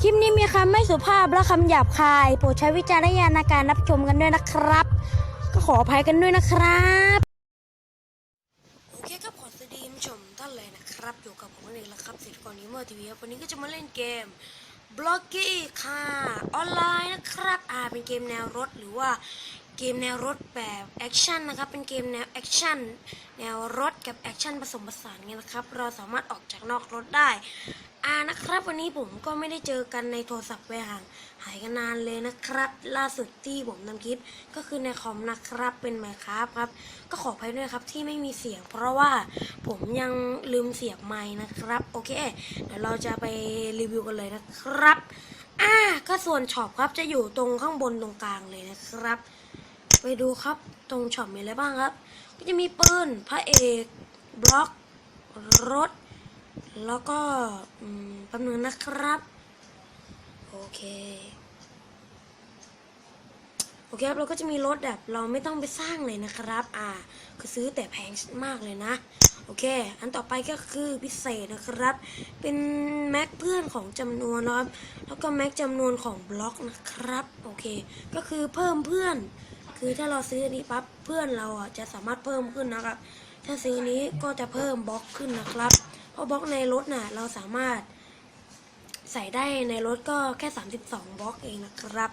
คลิปนี้มีคำไม่สุภาพและคำหยาบคาย โปรดใช้วิจารณญาณในการรับชมกันด้วยนะครับ ก็ขออภัยกันด้วยนะครับ โอเคครับขอสวัสดีผู้ชมท่านเลยนะครับ อยู่กับผมเองแล้วครับสิทธิ์กรนิเมอร์ทีวีครับวันนี้ก็จะมาเล่นเกมบล็อกกี้ค่ะ ออนไลน์นะครับอ่าเป็นเกมแนวรถหรือว่าเกมแนวรถแบบแอคชั่นนะครับเป็นเกมแนวแอคชั่นแนวรถกับแอคชั่นผสมผสานกันนะครับ เราสามารถออกจากนอกรถได้ อ่านะครับ วันนี้ผมก็ไม่ได้เจอกันในโทรศัพท์ไปห่างหายกันนานเลยนะครับ ล่าสุดที่ผมทำคลิปก็คือในคอมนะครับเป็นไมค์ครับครับ ก็ขออภัยด้วยครับที่ไม่มีเสียง เพราะว่าผมยังลืมเสียบไม้นะครับ โอเค เดี๋ยวเราจะไปรีวิวกันเลยนะครับอ่าก็ส่วนช็อปครับจะอยู่ตรงข้างบนตรงกลางเลยนะครับ ไปดูครับตรงช็อปมีอะไรบ้างครับ ก็จะมีปืนพระเอกบล็อกรถ แล้วก็อืมแป๊บนึงนะครับ โอเค โอเคครับเราก็จะมีรถแบบเราไม่ต้องไปสร้างเลยนะครับ อ่า คือซื้อแต่แพงมากเลยนะ โอเค อันต่อไปก็คือพิเศษนะครับ เป็นแม็กเพื่อนของจำนวนนะครับ แล้วก็แม็กจำนวนของบล็อกนะครับ โอเค ก็คือเพิ่มเพื่อน คือถ้าเราซื้ออันนี้ปั๊บเพื่อนเราอะจะสามารถเพิ่มขึ้นนะครับ ถ้าซื้ออนนี้ก็จะเพิ่มบล็อกขึ้นนะครับ เพราะบล็อกในรถน่ะเราสามารถใส่ได้ในรถก็แค่ 32 บล็อกเองนะครับ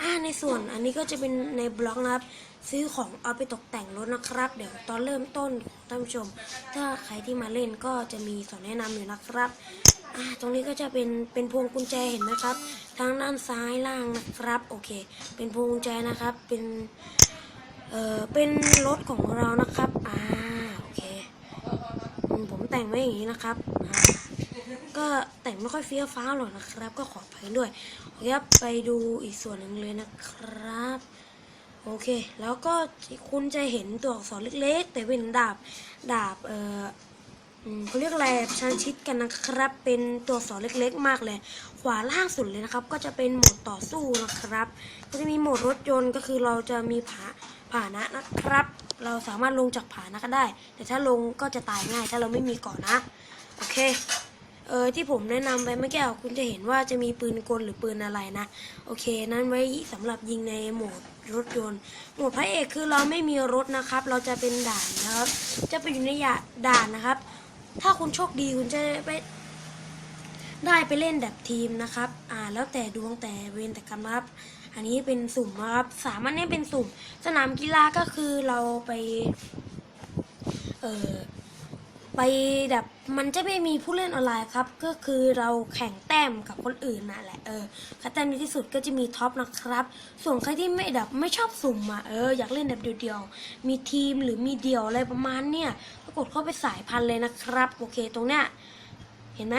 อ่า ในส่วนอันนี้ก็จะเป็นในบล็อกนะครับ ซื้อของเอาไปตกแต่งรถนะครับ เดี๋ยวตอนเริ่มต้นท่านผู้ชม ถ้าใครที่มาเล่นก็จะมีสอนแนะนำอยู่นะครับ อ่า ตรงนี้ก็จะเป็นเป็นพวงกุญแจเห็นไหมครับ ทางด้านซ้ายล่างนะครับ โอเค เป็นพวงกุญแจนะครับ เป็น เอ่อ เป็นรถของเรานะครับ อ่า โอเค ผมแต่งไว้อย่างนี้นะครับ ก็แต่งไม่ค่อยเฟี้ยวฟ้าหรอกนะครับ ก็ขออภัยด้วยโอเคครับไปดูอีกส่วนหนึ่งเลยนะครับ โอเค แล้วก็คุณจะเห็นตัวอักษรเล็กๆ แต่เป็นดาบดาบเอออืมเขาเรียกอะไรชันชิดกันนะครับ เป็นตัวอักษรเล็กๆ มากเลย ขวาล่างสุดเลยนะครับ ก็จะเป็นโหมดต่อสู้นะครับ ก็จะมีโหมดรถยนต์ก็คือเราจะมีผาผานะนะครับ เราสามารถลงจากผานะก็ได้ แต่ถ้าลงก็จะตายง่าย ถ้าเราไม่มีเกาะนะ โอเค เออที่ผมแนะนำไปเมื่อกี้คุณจะเห็นว่าจะมีปืนกลหรือปืนอะไรนะ โอเค นั้นไว้สำหรับยิงในโหมดรถยนต์ โหมดพระเอกคือเราไม่มีรถนะครับ เราจะเป็นด่านนะครับ จะไปอยู่ในยาด่านนะครับ ถ้าคุณโชคดีคุณจะไปได้ไปเล่นแบบทีมนะครับ อ่า แล้วแต่ดวงแต่เวรแต่กรรมครับ อันนี้เป็นสุ่มนะครับสามารถเนี่ยเป็นสุ่ม สนามกีฬาก็คือเราไป เอ่อไปแบบมันจะไม่มีผู้เล่นออนไลน์ครับ ก็คือเราแข่งแต้มกับคนอื่นน่ะแหละเออใครแต้มที่สุดก็จะมีท็อปนะครับ ส่วนใครที่ไม่แบบไม่ชอบสุ่มอะเอออยากเล่นแบบเดียวๆมีทีมหรือมีเดี่ยวอะไรประมาณเนี่ยก็กดเข้าไปสายพันเลยนะครับ โอเคตรงเนี้ยเห็นไหม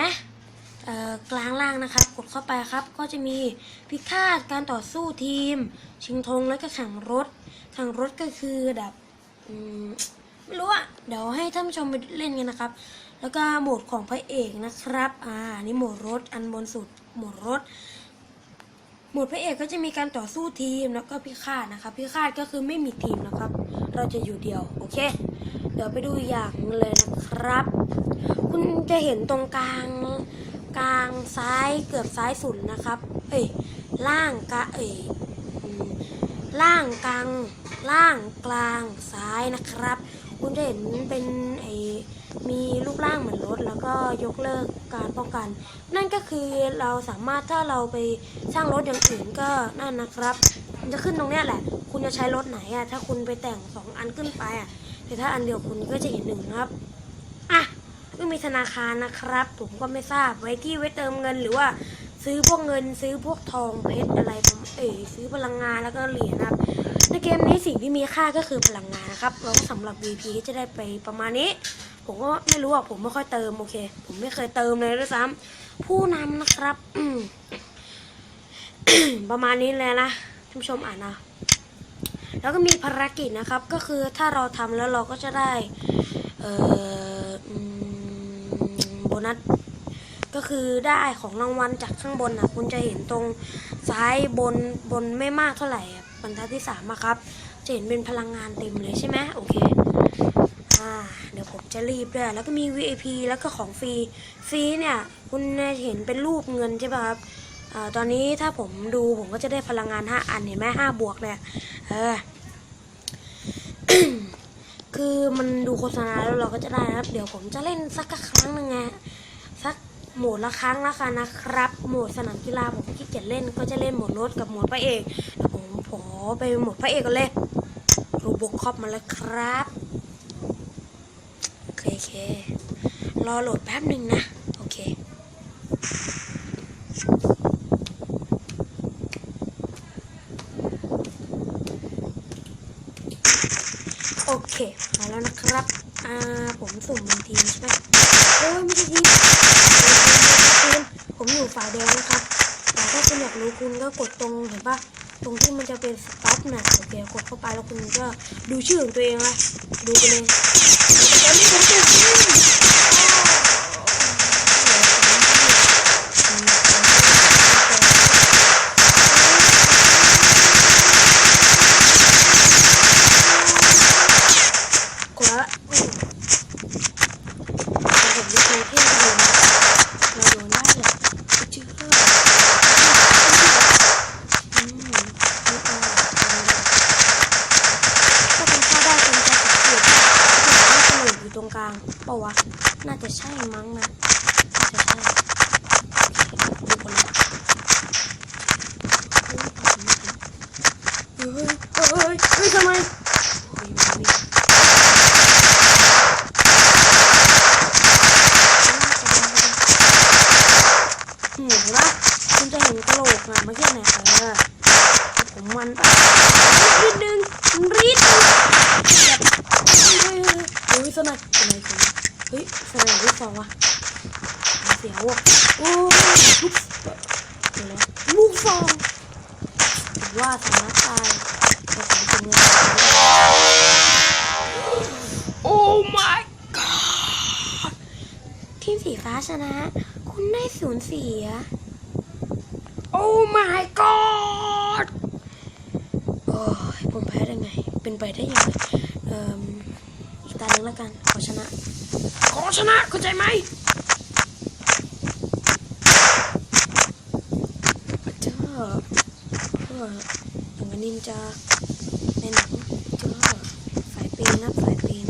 กลางล่างนะครับ กดเข้าไปครับ ก็จะมีพิฆาตการต่อสู้ทีม ชิงธงแล้วก็แข่งรถแข่งรถก็คือแบบไม่รู้อะเดี๋ยวให้ท่านผู้ชมไปเล่นกันนะครับ แล้วก็โหมดของพระเอกนะครับ อ่า นี่โหมดรถอันบนสุดโหมดรถโหมดพระเอกก็จะมีการต่อสู้ทีมแล้วก็พิฆาตนะครับ พิฆาตก็คือไม่มีทีมนะครับ เราจะอยู่เดียว โอเค เดี๋ยวไปดูอย่างเลยนะครับ คุณจะเห็นตรงกลาง กลางซ้ายเกือบซ้ายสุดนะครับ เอ้ยล่างกะเอ้ยล่างกลางล่างกลางซ้ายนะครับ คุณจะเห็นเป็นไอมีรูปร่างเหมือนรถแล้วก็ยกเลิกการป้องกัน นั่นก็คือเราสามารถถ้าเราไปสร้างรถอย่างอื่นก็นั่นนะครับ มันจะขึ้นตรงเนี้ยแหละ คุณจะใช้รถไหนอะถ้าคุณไปแต่งสองอันขึ้นไปอะแต่ถ้าอันเดียวคุณก็จะเห็นหนึ่งนะครับ ก็มีธนาคารนะครับ ผมก็ไม่ทราบไว้ที่ไว้เติมเงินหรือว่าซื้อพวกเงินซื้อพวกทองเพชรอะไรประมเอ๋ซื้อพลังงานแล้วก็เหรียญนะครับ ในเกมนี้สิ่งที่มีค่าก็คือพลังงานนะครับแล้วสำหรับ VP ก็จะได้ไปประมาณนี้ ผมก็ไม่รู้อะผมไม่ค่อยเติมโอเค ผมไม่เคยเติมเลยด้วยซ้ำผู้นำนะครับอืมประมาณนี้เลยนะท่านผู้ชมอ่านนะ แล้วก็มีภารกิจนะครับ ก็คือถ้าเราทำแล้วเราก็จะได้ เอ่อ บนัสก็คือได้ของรางวัลจากข้างบนนะคุณจะเห็นตรงซ้ายบนบนไม่มากเท่าไหร่บรรทัดที่สามอะครับ จะเห็นเป็นพลังงานเต็มเลยใช่ไหมโอเคอ่าเดี๋ยวผมจะรีบด้วยแล้วก็มี VIP แล้วก็ของฟรีฟรีเนี่ย คุณเห็นเป็นรูปเงินใช่ป่ะครับอตอนนี้ถ้าผมดูผมก็จะได้พลังงาน 5 อันเห็นไหมห้าบวกเนี่ยเออ คือมันดูโฆษณาแล้วเราก็จะได้นะครับ เดี๋ยวผมจะเล่นสักครั้งหนึ่งไงสักโหมดละครั้งละกันนะครับ โหมดสนามกีฬาผมขี้เกียจเล่นก็จะเล่นโหมดรถกับโหมดพระเอกเดี๋ยวผมขอไปโหมดพระเอกกันเลยรูบครอบมาแล้วครับโอเคโอเครอโหลดแป๊บหนึ่งนะ โอเค โอเค มาแล้วนะ ครับอ่าผมสุ่มเป็นทีมใช่ไหมโอ้ยไม่ใช่ทีมทีมผมอยู่ฝ่ายแดงนะครับแต่ถ้าคุณอยากรู้คุณก็กดตรงเห็นปะตรงที่มันจะเป็นสต็อปน่ะโอเคกดเข้าไปแล้วคุณก็ดูชื่อของตัวเองละดูไปเลยตอนนี้ผมเจอนกดละอืมแต่ผมจะโชว์เท่ให้ดูนะเราโดนได้แหละชื่ออืมไม่เอาถ้าคุณเข้าได้คุณจะสังเกตว่าเฉลยอยู่ตรงกลางเปล่าวะ น่าจะใช่มั้งนะ น่าจะใช่ดูคนละเฮ้ยเฮ้ยเฮ้ยทำไมเฮ้ยมันวิ่งอืมเห็นปะคุณจะเห็นกระโหลกอะเมื่อกี้เนี่ยเออผมมันปะนิดนึงรีดนึงแบบเฮ้ยเฮ้ยเฮ้ยสนัยสนัยเฮ้ยสนัยลูกฟองวะเสียวอะโอ้ยลูกเดี๋ยวนะลูกฟองผมว่า สำนักตายแต่ผมเป็นเงินโอ้ my god ทีมสีฟ้าชนะ คุณได้ศูนย์เสีย โอ้ my god โอ้ยผมแพ้ได้ไง เป็นไปได้ยังไงเอ่มอีกตาหนึ่งแล้วกัน ขอชนะ ขอชนะเข้าใจไหมเจ้า นินจาในหนังเจ้าสายปีนนะสายปีน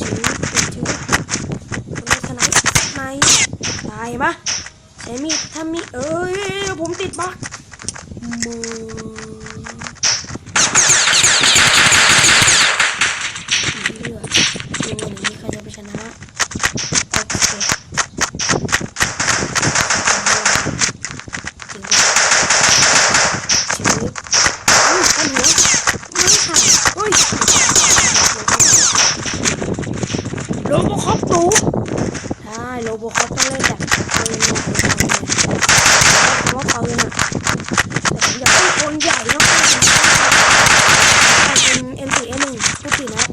จืดจืดจืดคนในสไนป์ไหมตายปะใช้มีดถ้ามีดเอ้ย ผมติดบักมือเลือดดูวันนี้ใครจะไปชนะโอเคจืดจืดอุ้ยอันหัวไม่ค่ะอุ้ย โลโบคอปตูใช่โลโบคอปต้องเล่นแบบปืนใหญ่เพราะว่าปืนอะแต่ผมอยากเล่นคนใหญ่มากๆเป็น M4A1 พูดผิดนะ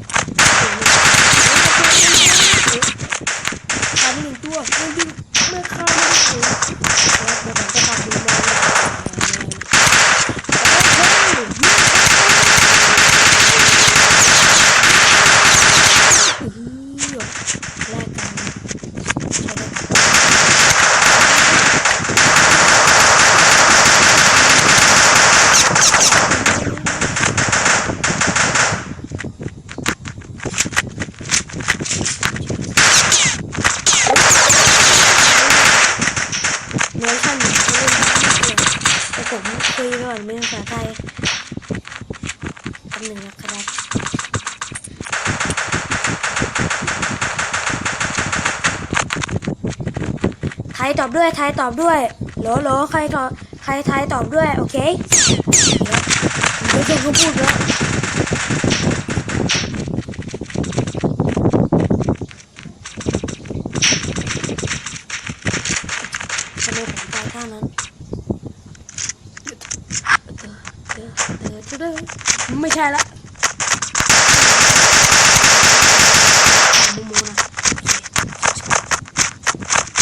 ตอนนี้หนึ่งตัวไม่ดึงไม่ฆ่าไม่ได้ถึงแล้วเดี๋ยวผมจะทำดูมองแลกกันใช้ได้เนื้อช่างหนูเขาเล่นได้มากเลยแต่ผม คุยก่อนไม่ภาษาไทยคำหนึ่งนะครับไทยตอบด้วยไทยตอบด้วยโหลโหลใครตอบใครไทยตอบด้วย โอเคเดี๋ยวเดี๋ยวเขาพูดแล้วทำไมผมตายท่านั้นเดี๋ยวเดี๋ยวเดี๋ยวเดี๋ยว ไม่ใช่ละมูมูนะ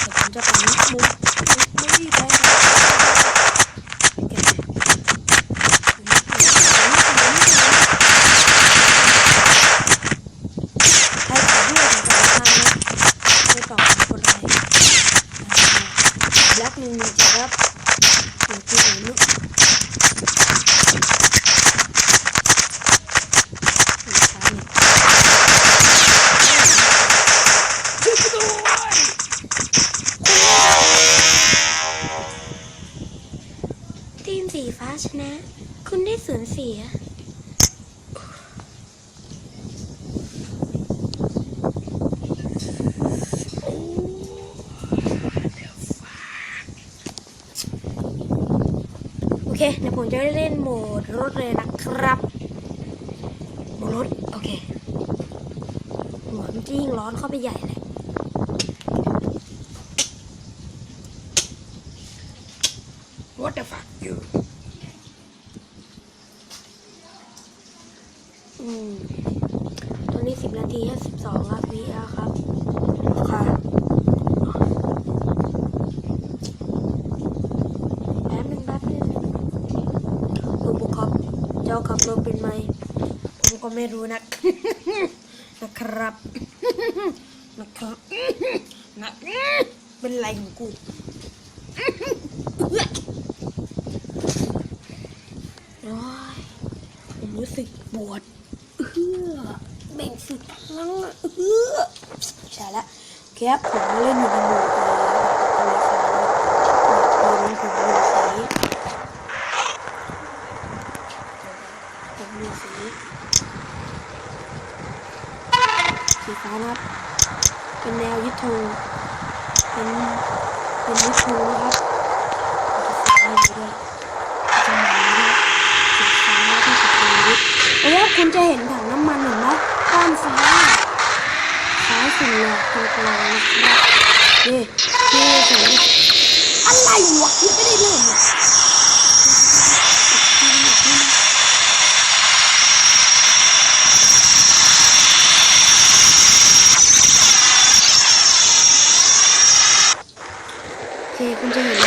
เดี๋ยวผมจะฝังมุกมุกมุกไม่ได้แพ้ ที่ไหนลูกสีฟ้าเนี่ยทีมสีฟ้าชนะ คุณได้สูญเสีย โอเค เดี๋ยว ผมจะเล่นโหมดรถเลยนะครับโหมดรถ โอเคหัวมันจริงร้อนเข้าไปใหญ่เลย What the fuck you อืม ตอนนี้สิบนาทีห้าสิบสองครับวิแล้วครับ ค่ะแป๊บนึงแป๊บนึงคุณบุคครับ เจ้า ขับรถเป็นไหมผมก็ไม่รู้นะ นะครับ นะครับนะเป็นไรของกูโอ้ยผมรู้สึกปวดเอื้อแบ่งสุดพลังอะเอื้อใช่แล้วโอเคครับผมเล่นอยู่ในโหมดอะไรคะโหมดผมอยู่สีผมอยู่สีสี ฟ้านะครับ เป็นแนวยึดธงเป็นเป็นยึดธงนะครับจะสีอะไรด้วยจะหมาสีฟ้าที่สุดในยุคแล้วคุณจะเห็นถังน้ำมันเห็นไหมก้อนฟ้าฟ้าสุดเลยตรงกลางนะครับนี่นี่สวยอะไรวะคิดไม่ได้เลยโอเคคุณจะเห็น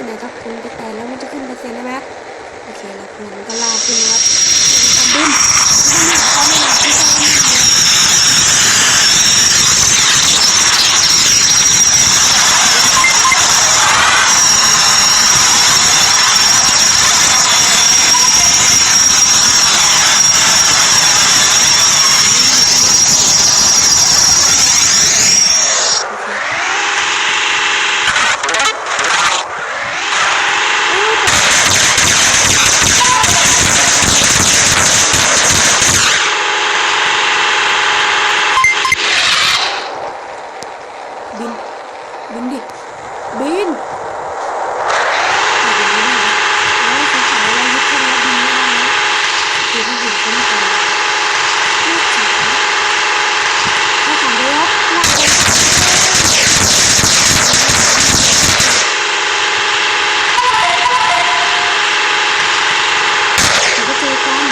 นะครับตรงเปอร์เซ็นต์ไหนครับคุณไปแต่แล้วมันจะขึ้นเปอร์เซ็นต์ใช่ไหมครับโอเคแล้วคุณก็ลากขึ้นนะครับบินบินเขาไม่หนักที่ต้องไม่หนัก บิน บินดิบินแล้วสาวๆเรายึดขึ้นแล้วบินได้นะคือผู้หญิงก็ไม่เป็นลูกจ๋าถ้าถามด้วยว่าลากไปเดี๋ยวก็เจอกัน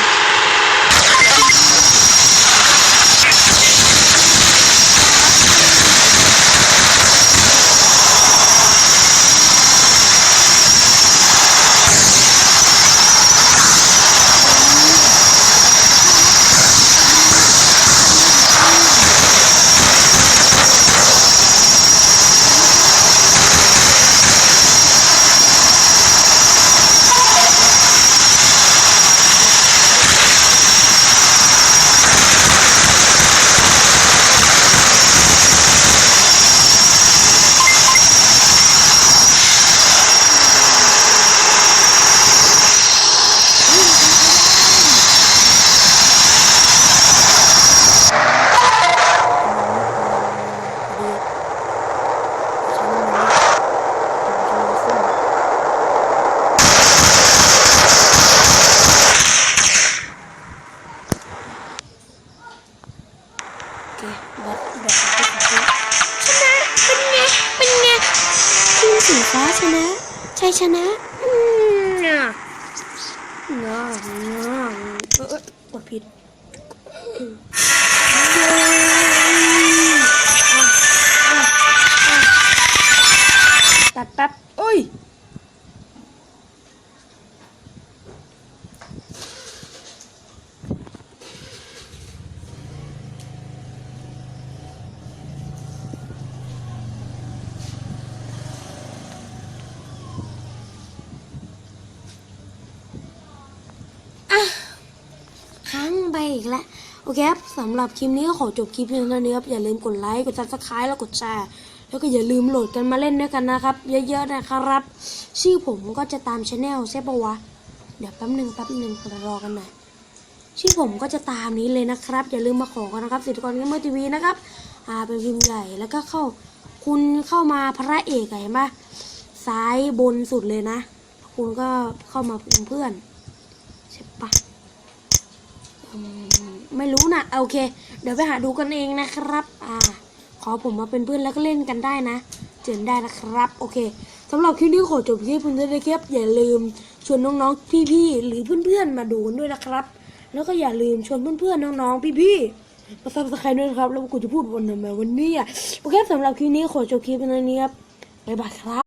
เป็นไง เป็นไง ทีม สีฟ้าชนะ ชัยชนะอืมน่ะน่ะน่ะเออกดผิดตัดแป๊บโอ้ย อีกแล้วโอเคครับสำหรับคลิปนี้ก็ขอจบคลิปเพียงเท่านี้ครับอย่าลืมกดไลค์กดซับสไครต์แล้วกดแชร์แล้วก็อย่าลืมโหลดกันมาเล่นด้วยกันนะครับ เยอะๆนะครับ ชื่อผมก็จะตามช anel ใช่ปะวะเดี๋ยวแป๊บหนึ่งแป๊บหนึ่งรอกันหน่อยชื่อผมก็จะตามนี้เลยนะครับ อย่าลืมมาขอกันนะครับสิทธิกรเกมเมอร์ทีวีนะครับอ่าเป็นพิมพ์ใหญ่แล้วก็เข้าคุณเข้ามาพระเอกเห็นปะซ้ายบนสุดเลยนะ คุณก็เข้ามาเป็นเพื่อนใช่ปะ ไม่รู้นะโอเค เดี๋ยวไปหาดูกันเองนะครับ อ่า ขอผมมาเป็นเพื่อนแล้วก็เล่นกันได้นะ เจอได้นะครับ โอเคสำหรับคลิปนี้ขอจบที่เพื่อนๆนะครับอย่าลืมชวนน้องๆพี่ๆหรือเพื่อนๆมาดูกันด้วยนะครับ แล้วก็อย่าลืมชวนเพื่อนๆน้องๆพี่ๆมาซับสไครต์ด้วยนะครับแล้วกูจะพูดวันไหนวันนี้อะโอเคสำหรับคลิปนี้ขอจบคลิปเพียงเท่านี้ครับบ๊ายบายครับ